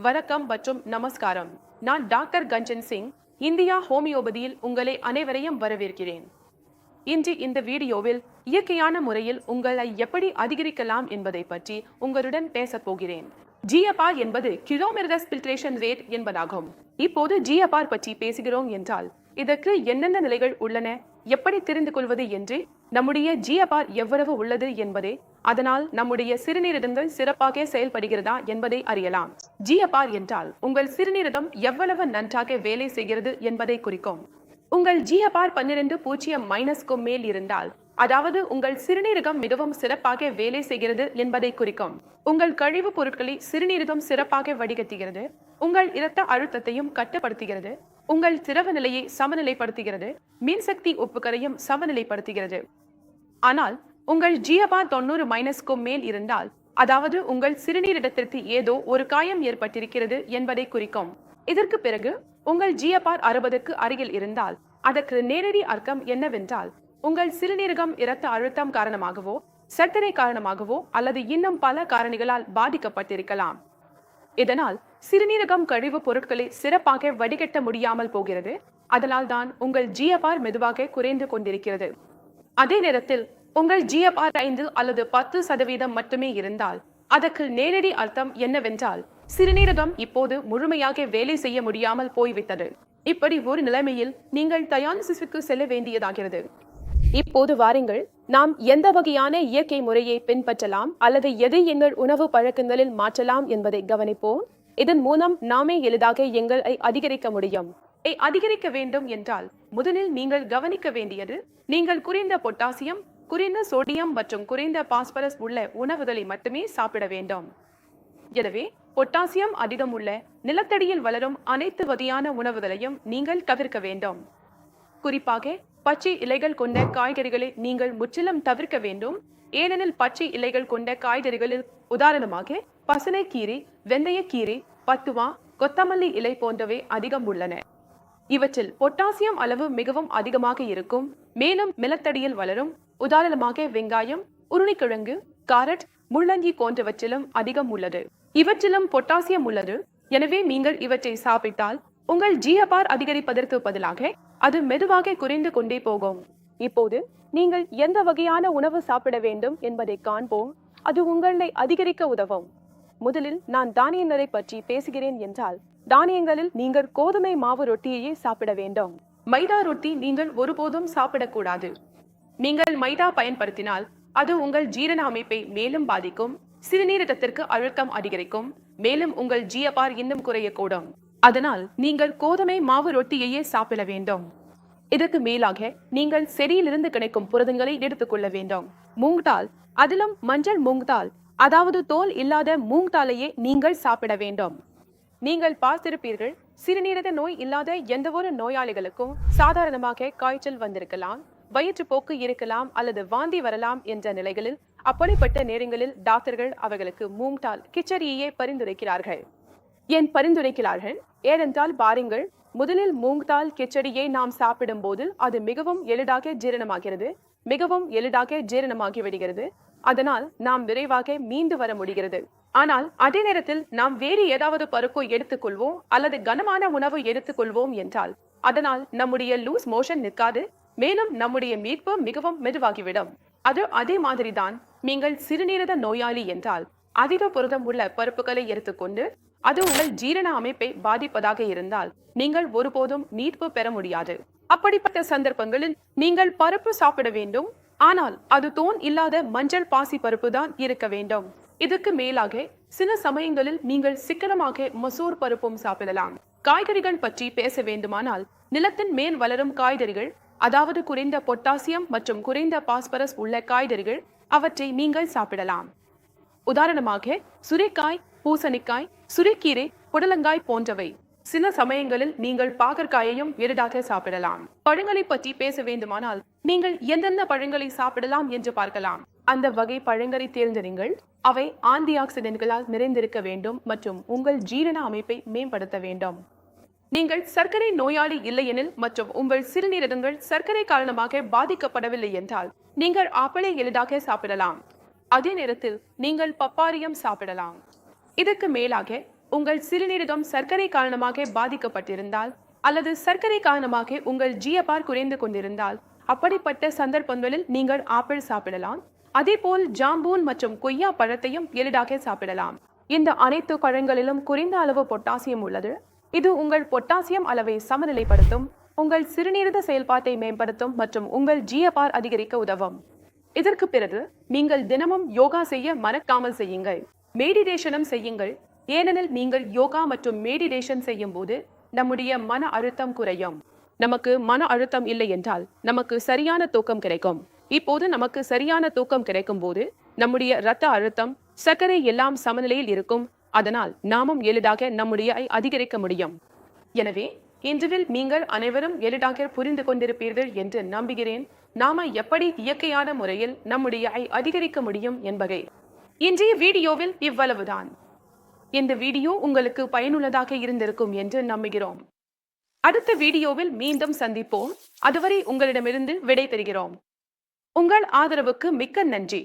வணக்கம் மற்றும் நமஸ்காரம். நான் டாக்டர் கஞ்சன் சிங் இந்தியா ஹோமியோபதியில் உங்களை அனைவரையும் வரவேற்கிறேன். இன்று இந்த வீடியோவில் இயற்கையான முறையில் உங்களை எப்படி அதிகரிக்கலாம் என்பதை பற்றி உங்களுடன் பேசப் போகிறேன். ஜிஎப்ஆர் என்பது கிலோமீட்டர்ஸ் ஃபில்ட்ரேஷன் ரேட் என்பதாகும். இப்போது ஜிஎப்ஆர் பற்றி பேசுகிறோம் என்றால் இதற்கு என்னென்ன நிலைகள் உள்ளன? எப்படி தெரிந்து கொள்வது என்று நம்முடைய ஜிஎப்ஆர் எவ்வளவு உள்ளது என்பதே அதனால் நம்முடைய சிறுநீரகங்கள் சிறப்பாக செயல்படுகிறதா என்பதை அறியலாம். ஜிஎப்ஆர் என்றால் உங்கள் சிறுநீரகம் எவ்வளவு நன்றாக வேலை செய்கிறது என்பதை குறிக்கும். உங்கள் ஜிஎப்ஆர் பன்னிரண்டு பூஜ்ஜியம் மைனஸ்க்கும் மேல் இருந்தால் அதாவது உங்கள் சிறுநீரகம் மிகவும் சிறப்பாக வேலை செய்கிறது என்பதை குறிக்கும். உங்கள் கழிவுப் பொருட்களை சிறுநீரகம் சிறப்பாக வடிகட்டுகிறது. உங்கள் இரத்த அழுத்தத்தையும் கட்டுப்படுத்துகிறது. உங்கள் திரவ நிலையை சமநிலைப்படுத்துகிறது. மின்சக்தி உப்புக்கரையும் சமநிலைப்படுத்துகிறது. ஆனால் உங்கள் ஜியபா தொண்ணூறு மைனஸ்க்கும் மேல் இருந்தால் அதாவது உங்கள் சிறுநீரிடத்திற்கு ஏதோ ஒரு காயம் ஏற்பட்டிருக்கிறது என்பதை குறிக்கும். இதற்கு பிறகு உங்கள் ஜியபார் அறுபதுக்கு அருகில் இருந்தால் அதற்கு நேரடி அர்த்தம் என்னவென்றால் உங்கள் சிறுநீரகம் இரத்த அழுத்தம் காரணமாகவோ சர்க்கரை காரணமாகவோ அல்லது இன்னும் பல காரணிகளால் பாதிக்கப்பட்டிருக்கலாம். இதனால் சிறுநீரகம் கழிவுப் பொருட்களை சிறப்பாக வடிகட்ட முடியாமல் போகிறது. அதனால் தான் உங்கள் ஜிஎஃப்ஆர் மெதுவாக குறைந்து கொண்டிருக்கிறது. அதே நேரத்தில் உங்கள் ஜிஎஃப்ஆர் ஐந்து அல்லது பத்து சதவீதம் மட்டுமே இருந்தால் அதற்கு நேரடி அர்த்தம் என்னவென்றால் சிறுநீரகம் இப்போது முழுமையாக வேலை செய்ய முடியாமல் போய்விட்டது. இப்படி ஒரு நிலைமையில் நீங்கள் டயாலிசிஸுக்கு செல்ல வேண்டியதாகிறது. இப்போது வாருங்கள் நாம் எந்த வகையான இயற்கை முறையை பின்பற்றலாம் அல்லது எதை எங்கள் உணவு பழக்கங்களில் மாற்றலாம் என்பதை கவனிப்போம். இதன் மூலம் நாமே எளிதாக எங்களை அதிகரிக்க முடியும். அதிகரிக்க வேண்டும் என்றால் முதலில் நீங்கள் கவனிக்க வேண்டியது நீங்கள் குறைந்த பொட்டாசியம் குறைந்த சோடியம் மற்றும் குறைந்த பாஸ்பரஸ் உள்ள உணவுகளை மட்டுமே சாப்பிட வேண்டும். எனவே பொட்டாசியம் அதிகம் உள்ள நிலத்தடியில் வளரும் அனைத்து வகையான உணவுகளையும் நீங்கள் தவிர்க்க வேண்டும். குறிப்பாக பச்சை இலைகள் கொண்ட காய்கறிகளை நீங்கள் முற்றிலும் தவிர்க்க வேண்டும். ஏனெனில் பச்சை இலைகள் கொண்ட காய்கறிகளில் உதாரணமாக பசலைக்கீரை வெந்தயக்கீரை பத்துவா கொத்தமல்லி இலை போன்றவை அதிகம் உள்ளன. இவற்றில் பொட்டாசியம் அளவு மிகவும் அதிகமாக இருக்கும். மேலும் நிலத்தடியில் வளரும். உதாரணமாக வெங்காயம் உருளைக்கிழங்கு காரட் முள்ளங்கி போன்றவற்றிலும் அதிகம் உள்ளது. இவற்றிலும் பொட்டாசியம் உள்ளது. எனவே நீங்கள் இவற்றை சாப்பிட்டால் உங்கள் ஜிஎப்ஆர் அதிகரிப்பதற்கு பதிலாக அது மெதுவாக குறைந்து கொண்டே போகும். இப்போது நீங்கள் எந்த வகையான உணவு சாப்பிட வேண்டும் என்பதை காண்போம். அது உங்களை அதிகரிக்க உதவும். முதலில் நான் தானியங்களை பற்றி பேசுகிறேன் என்றால் தானியங்களில் நீங்கள் கோதுமை மாவு ரொட்டியையே சாப்பிட வேண்டும். மைதா ரொட்டி நீங்கள் ஒருபோதும் சாப்பிடக்கூடாது. நீங்கள் மைதா பயன்படுத்தினால் அது உங்கள் ஜீரண அமைப்பை மேலும் பாதிக்கும் சிறுநீரகத்திற்கு அழுத்தம் அதிகரிக்கும் மேலும் உங்கள் ஜிஎப்ஆர் இன்னும் குறையக்கூடும். அதனால் நீங்கள் கோதுமை மாவு ரொட்டியையே சாப்பிட வேண்டும். இதற்கு மேலாக நீங்கள் செடியிலிருந்து கிடைக்கும் புரதங்களை எடுத்துக்கொள்ள வேண்டும். மூங்தால் அதிலும் மஞ்சள் மூங்தால் அதாவது தோல் இல்லாத மூங்தாலையே நீங்கள் சாப்பிட வேண்டும். நீங்கள் பார்த்திருப்பீர்கள் சிறுநீரக நோய் இல்லாத எந்த ஒரு நோயாளிகளுக்கும் சாதாரணமாக காய்ச்சல் வந்திருக்கலாம் வயிற்றுப்போக்கு இருக்கலாம் அல்லது வாந்தி வரலாம் என்ற நிலைகளில் அப்படிப்பட்ட நேரங்களில் டாக்டர்கள் அவர்களுக்கு மூங்டால் கிச்சடியையே பரிந்துரைக்கிறார்கள். ஏன் பரிந்துரைக்கிறார்கள்? ஏனென்றால் பாருங்கள் முதலில் மூங்தால் கிச்சடியை நாம் சாப்பிடும்போது அது மிகவும் எளிதாக ஜீரணமாகிறது மிகவும் எளிதாக ஜீரணமாகி விடுகிறது. அதனால் நாம் விரைவாக மீண்டு வர முடிகிறது. ஆனால் அதே நேரத்தில் நாம் வேறு ஏதாவது பருப்பு எடுத்துக்கொள்வோம் அல்லது கனமான உணவு எடுத்துக்கொள்வோம் என்றால் அதனால் நம்முடைய லூஸ் மோஷன் நிற்காது மேலும் நம்முடைய மீட்பு மிகவும் மெதுவாகிவிடும். அது அதே மாதிரிதான் நீங்கள் சிறுநீரக நோயாளி என்றால் அதிக புரதம் உள்ள பருப்புகளை எடுத்துக்கொண்டு அது உங்கள் ஜீரண அமைப்பை பாதிப்பதாக இருந்தால் நீங்கள் ஒருபோதும் மீட்பு பெற முடியாது. அப்படிப்பட்ட சந்தர்ப்பங்களில் நீங்கள் பருப்பு சாப்பிட வேண்டும். ஆனால் அது தோன் இல்லாத மஞ்சள் பாசி பருப்பு தான் இருக்க வேண்டும். இதுக்கு மேலாக சில சமயங்களில் நீங்கள் சிக்கனமாக மசூர் பருப்பும் சாப்பிடலாம். காய்கறிகள் பற்றி பேச வேண்டுமானால் நிலத்தின் மேல் வளரும் காய்கறிகள் அதாவது குறைந்த பொட்டாசியம் மற்றும் குறைந்த பாஸ்பரஸ் உள்ள காய்கறிகள் அவற்றை நீங்கள் சாப்பிடலாம். உதாரணமாக சுரைக்காய் பூசணிக்காய் சுரைக்கீரை புடலங்காய் போன்றவை. சில சமயங்களில் நீங்கள் பாகற்காயையும் எளிதாக சாப்பிடலாம். பழங்களை பற்றி பேச வேண்டுமானால் நீங்கள் எந்தெந்த பழங்களை சாப்பிடலாம் என்று பார்க்கலாம். அந்த வகை பழங்களை தேர்ந்தெடுங்கள். அவை ஆன்டி ஆக்சிடென்ட்களால் நிறைந்திருக்க வேண்டும் மற்றும் உங்கள் ஜீரண அமைப்பை மேம்படுத்த வேண்டும். நீங்கள் சர்க்கரை நோயாளி இல்லையெனில் மற்றும் உங்கள் சிறுநீரகங்கள் சர்க்கரை காரணமாக பாதிக்கப்படவில்லை என்றால் நீங்கள் ஆப்பிளை எளிதாக சாப்பிடலாம். அதே நேரத்தில் நீங்கள் பப்பாரியம் சாப்பிடலாம். இதற்கு மேலாக உங்கள் சிறுநீரகம் சர்க்கரை காரணமாக பாதிக்கப்பட்டிருந்தால் அல்லது சர்க்கரை காரணமாக உங்கள் ஜிஎப்ஆர் குறைந்து கொண்டிருந்தால் அப்படிப்பட்ட சந்தர்ப்பங்களில் நீங்கள் ஆப்பிள் சாப்பிடலாம். அதேபோல் ஜாம்பூன் மற்றும் கொய்யா பழத்தையும் எளிதாக சாப்பிடலாம். இந்த அனைத்து பழங்களிலும் குறைந்த அளவு பொட்டாசியம் உள்ளது. இது உங்கள் பொட்டாசியம் அளவை சமநிலைப்படுத்தும் உங்கள் சிறுநீரக செயல்பாட்டை மேம்படுத்தும் மற்றும் உங்கள் ஜிஎப்ஆர் அதிகரிக்க உதவும். இதற்கு பிறகு நீங்கள் தினமும் யோகா செய்ய மறக்காமல் செய்யுங்கள். மெடிடேஷனும் செய்யுங்கள். ஏனெனில் நீங்கள் யோகா மற்றும் மெடிடேஷன் செய்யும் போது நம்முடைய மன அழுத்தம் குறையும். நமக்கு மன அழுத்தம் இல்லை என்றால் நமக்கு சரியான தூக்கம் கிடைக்கும். இப்போது நமக்கு சரியான தூக்கம் கிடைக்கும் போது நம்முடைய இரத்த அழுத்தம் சர்க்கரை எல்லாம் சமநிலையில் இருக்கும். அதனால் நாமும் எளிதாக நம்முடைய அதிகரிக்க முடியும். எனவே இன்றுவில் நீங்கள் அனைவரும் எளிதாக புரிந்து கொண்டிருப்பீர்கள் என்று நம்புகிறேன். நாம எப்படி இயற்கையான முறையில் நம்முடைய ஐ அதிகரிக்க முடியும் என்பதை இன்றைய வீடியோவில் இவ்வளவுதான். இந்த வீடியோ உங்களுக்கு பயனுள்ளதாக இருந்திருக்கும் என்று நம்புகிறோம். அடுத்த வீடியோவில் மீண்டும் சந்திப்போம். அதுவரை உங்களிடமிருந்து விடை பெறுகிறோம். உங்கள் ஆதரவுக்கு மிக்க நன்றி.